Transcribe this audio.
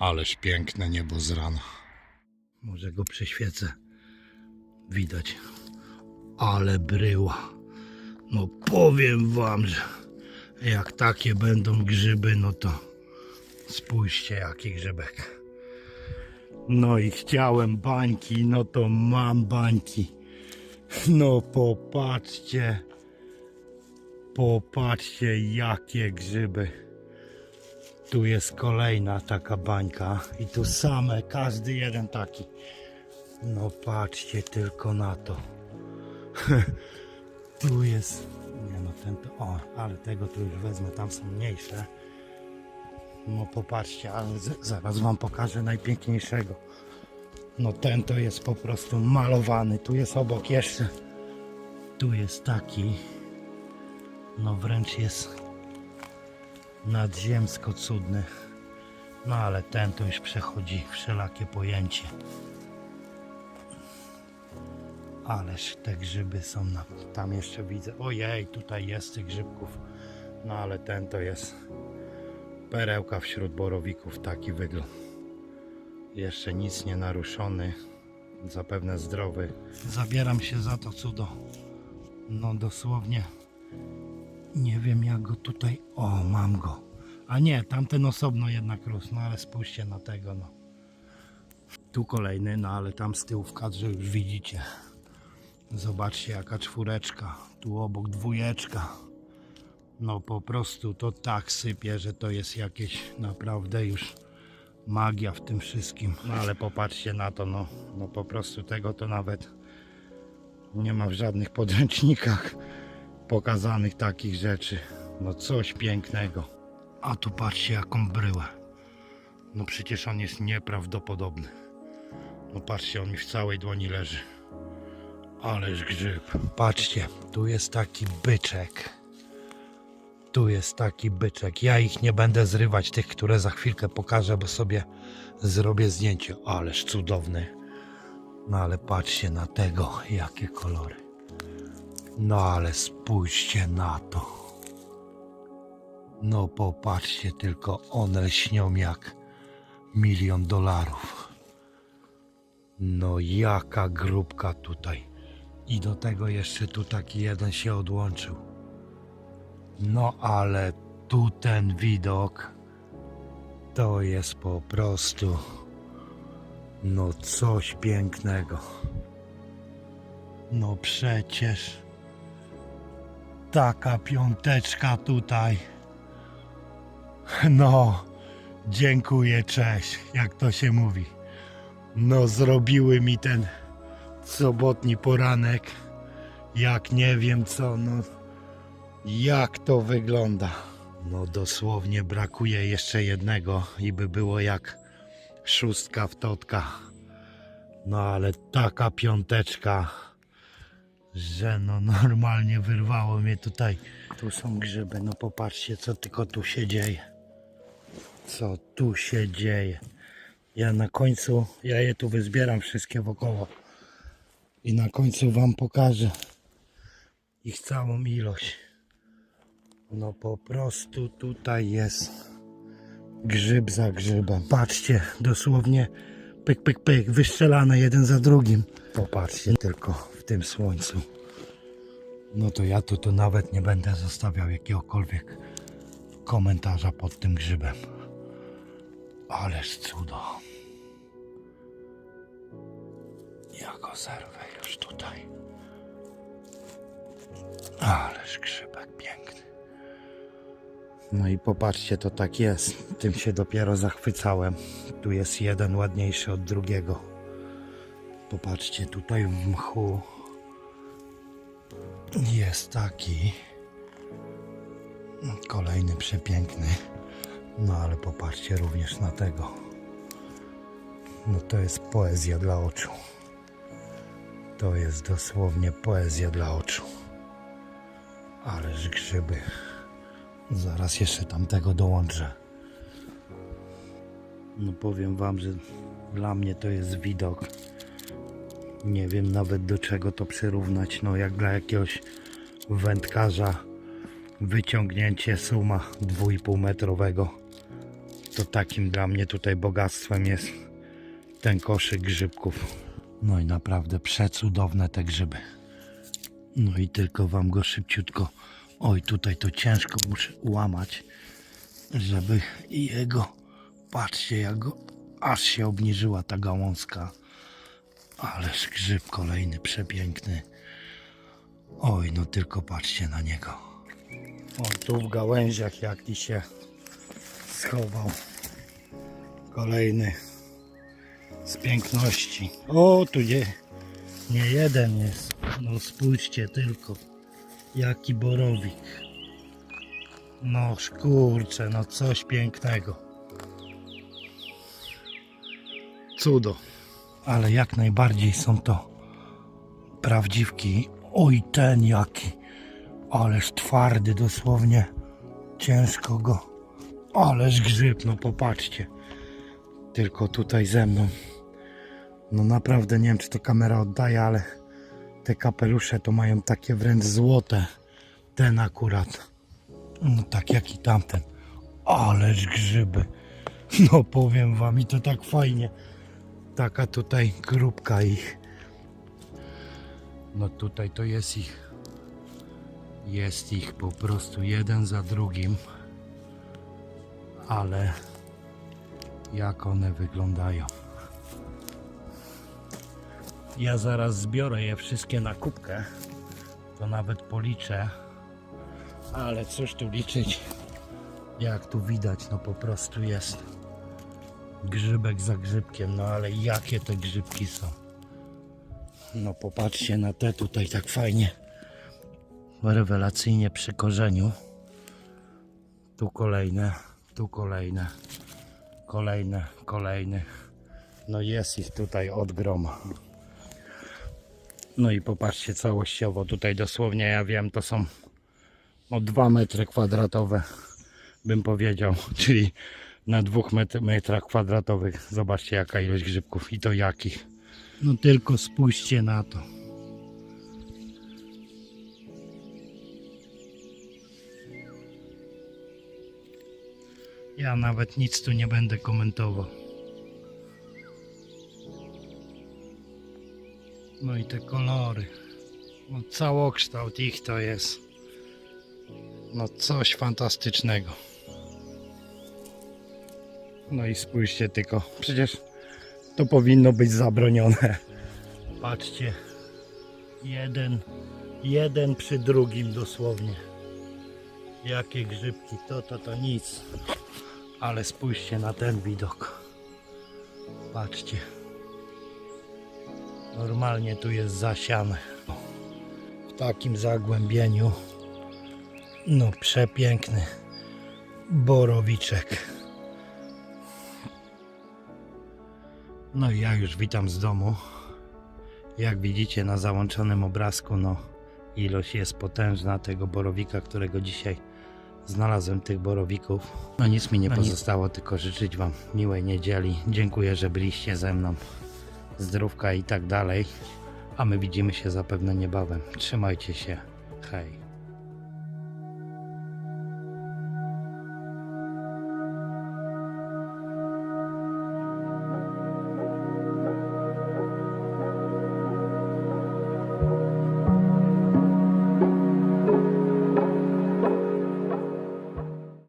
Ależ piękne niebo z rana. Może go przeświecę. Widać. Ale bryła. No powiem wam, że jak takie będą grzyby, no to spójrzcie jaki grzybek. No i chciałem bańki, no to mam bańki. No popatrzcie. Popatrzcie jakie grzyby. Tu jest kolejna taka bańka i tu same, każdy jeden taki. No patrzcie tylko na to. tu jest, nie no ten to, o, ale tego tu już wezmę, tam są mniejsze. No popatrzcie, ale z, zaraz wam pokażę najpiękniejszego. No ten to jest po prostu malowany, tu jest obok jeszcze. Tu jest taki, no wręcz jest nadziemsko cudny. No ale ten to już przechodzi wszelakie pojęcie. Ależ te grzyby są na... Tam jeszcze widzę. Ojej, tutaj jest tych grzybków. No ale ten to jest perełka wśród borowików. Taki wygląd. Jeszcze nic nie naruszony. Zapewne zdrowy. Zabieram się za to cudo. No dosłownie nie wiem jak go tutaj. O, mam go. A nie, tamten osobno jednak rósł, no ale spójrzcie na tego, no. Tu kolejny, no ale tam z tyłu w kadrze już widzicie. Zobaczcie jaka czwóreczka. Tu obok dwójeczka. No po prostu to tak sypie, że to jest jakieś naprawdę już magia w tym wszystkim. No ale popatrzcie na to, no, no po prostu tego to nawet nie ma w żadnych podręcznikach pokazanych takich rzeczy. No coś pięknego. A tu patrzcie jaką bryłę. No przecież on jest nieprawdopodobny. No patrzcie, on mi w całej dłoni leży. Ależ grzyb. Patrzcie, tu jest taki byczek. Tu jest taki byczek. Ja ich nie będę zrywać, tych, które za chwilkę pokażę, bo sobie zrobię zdjęcie. Ależ cudowny. No ale patrzcie na tego, jakie kolory. No ale spójrzcie na to. No popatrzcie tylko, one lśnią jak milion dolarów. No jaka grupka tutaj. I do tego jeszcze tu taki jeden się odłączył. No ale tu ten widok to jest po prostu no coś pięknego. No przecież taka piąteczka tutaj. No, dziękuję, cześć, jak to się mówi. No, zrobiły mi ten sobotni poranek, jak nie wiem co, no, jak to wygląda. No, dosłownie brakuje jeszcze jednego i by było jak szóstka w totka. No, ale taka piąteczka że no normalnie wyrwało mnie tutaj. Tu są grzyby, no popatrzcie co tylko tu się dzieje. Co tu się dzieje. Ja na końcu, ja je tu wyzbieram wszystkie wokoło. I na końcu wam pokażę ich całą ilość. No po prostu tutaj jest grzyb za grzybem. Patrzcie, dosłownie pyk, pyk, pyk, wystrzelane jeden za drugim. Popatrzcie tylko tym słońcu. No to ja tu to nawet nie będę zostawiał jakiegokolwiek komentarza pod tym grzybem. Ależ cudo. Ja go zerwę już tutaj. Ależ grzybek piękny. No i popatrzcie, to tak jest. Tym się dopiero zachwycałem. Tu jest jeden ładniejszy od drugiego. Popatrzcie, tutaj w mchu jest taki kolejny przepiękny. No ale popatrzcie również na tego. No to jest poezja dla oczu. To jest dosłownie poezja dla oczu. Ależ grzyby. Zaraz jeszcze tamtego dołączę. No powiem wam, że dla mnie to jest widok. Nie wiem nawet do czego to przyrównać. No jak dla jakiegoś wędkarza wyciągnięcie suma 2,5 metrowego to takim dla mnie tutaj bogactwem jest ten koszyk grzybków. No i naprawdę przecudowne te grzyby. No i tylko wam go szybciutko. Oj, tutaj to ciężko muszę ułamać, żeby jego. Patrzcie, jak go aż się obniżyła ta gałązka. Ależ grzyb kolejny przepiękny. Oj, no tylko patrzcie na niego. O, tu w gałęziach jaki się schował. Kolejny z piękności. O, tu nie, nie jeden jest. No spójrzcie tylko. Jaki borowik. No kurczę, no coś pięknego. Cudo. Ale jak najbardziej są to prawdziwki. Oj, ten jaki. Ależ twardy dosłownie. Ciężko go. Ależ grzyb, no popatrzcie. Tylko tutaj ze mną. No naprawdę nie wiem, czy to kamera oddaje, ale te kapelusze to mają takie wręcz złote. Ten akurat. No tak jak i tamten. Ależ grzyby. No powiem wam i to tak fajnie. Taka tutaj grupka ich. No tutaj to jest ich. Jest ich po prostu jeden za drugim. Ale jak one wyglądają. Ja zaraz zbiorę je wszystkie na kubkę. To nawet policzę. Ale cóż tu liczyć? Jak tu widać, no po prostu jest grzybek za grzybkiem. No ale jakie te grzybki są. No popatrzcie na te tutaj tak fajnie. Rewelacyjnie przy korzeniu. Tu kolejne, tu kolejne, kolejne, kolejne. No jest ich tutaj od groma. No i popatrzcie całościowo, tutaj dosłownie ja wiem, to są o 2 metry kwadratowe, bym powiedział, czyli na 2 metr, metrach kwadratowych. Zobaczcie jaka ilość grzybków i to jakich. No tylko spójrzcie na to. Ja nawet nic tu nie będę komentował. No i te kolory. No całokształt ich to jest. No coś fantastycznego. No i spójrzcie tylko. Przecież to powinno być zabronione. Patrzcie. Jeden, jeden przy drugim dosłownie. Jakie grzybki. To, to, to nic. Ale spójrzcie na ten widok. Patrzcie. Normalnie tu jest zasiane. W takim zagłębieniu. No przepiękny borowiczek. No i ja już witam z domu. Jak widzicie na załączonym obrazku, no ilość jest potężna tego borowika, którego dzisiaj znalazłem tych borowików. No nic mi nie pozostało, tylko życzyć Wam miłej niedzieli. Dziękuję, że byliście ze mną. Zdrówka i tak dalej. A my widzimy się zapewne niebawem. Trzymajcie się. Hej.